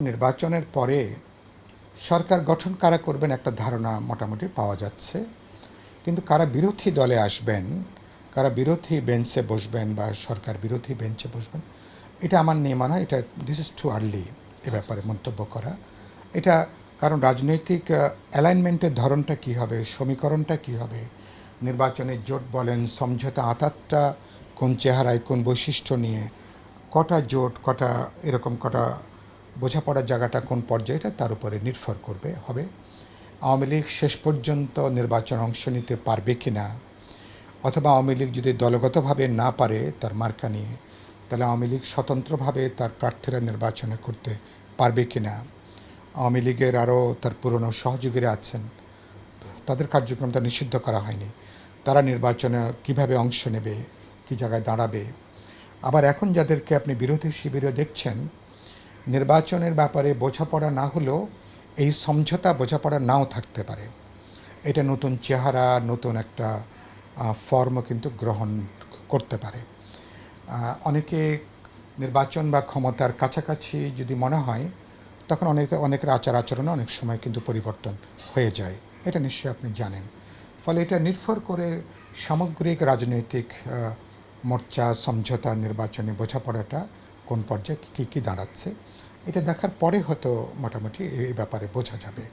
নির্বাচনের পরে সরকার গঠন কারা করবেন একটা ধারণা মোটামুটি পাওয়া যাচ্ছে। কিন্তু কারা বিরোধী দলে আসবেন, কারা বিরোধী বেঞ্চে বসবেন বা সরকার বিরোধী বেঞ্চে বসবেন, এটা আমার নিয়ে মনে, এটা দিস ইজ টু আর্লি এ ব্যাপারে মন্তব্য করা। এটা কারণ রাজনৈতিক অ্যালাইনমেন্টের ধরনটা কী হবে, সমীকরণটা কী হবে নির্বাচনের জোট বলেন, সমঝোতা আতাতটা কোন চেহারায় কোন বৈশিষ্ট্য নিয়ে, কটা জোট, কটা এরকম কটা বোঝাপড়ার জায়গাটা কোন পর্যায়েটা তার উপরে নির্ভর করবে, হবে আওয়ামী লীগ শেষ পর্যন্ত নির্বাচন অংশ নিতে পারবে কি না? অথবা আওয়ামী লীগ যদি দলগতভাবে না পারে তার মার্কা নিয়ে, তাহলে আওয়ামী লীগ স্বতন্ত্রভাবে তার প্রার্থীরা নির্বাচনে করতে পারবে কি না? আওয়ামী লীগের আরও তার পুরনো সহযোগীরা আছেন, তাদের কার্যক্রমটা নিষিদ্ধ করা হয়নি, তারা নির্বাচনে কীভাবে অংশ নেবে, কী জায়গায় দাঁড়াবে? আবার এখন যাদেরকে আপনি বিরোধী শিবিরে দেখছেন নির্বাচনের ব্যাপারে বোঝাপড়া না হলেও এই সমঝোতা বোঝাপড়া নাও থাকতে পারে। এটা নতুন চেহারা, নতুন একটা ফর্ম কিন্তু গ্রহণ করতে পারে। অনেকে নির্বাচন বা ক্ষমতার কাছাকাছি যদি মনে হয়, তখন অনেকে, অনেকের আচার আচরণে অনেক সময় কিন্তু পরিবর্তন হয়ে যায়। এটা নিশ্চয়ই আপনি জানেন। ফলে এটা নির্ভর করে সামগ্রিক রাজনৈতিক মোর্চা, সমঝোতা, নির্বাচনে বোঝাপড়াটা কোন পর্যায়ে কী কী দাঁড়াচ্ছে এটা দেখার পরে হয়তো মোটামুটি এই ব্যাপারে বোঝা যাবে।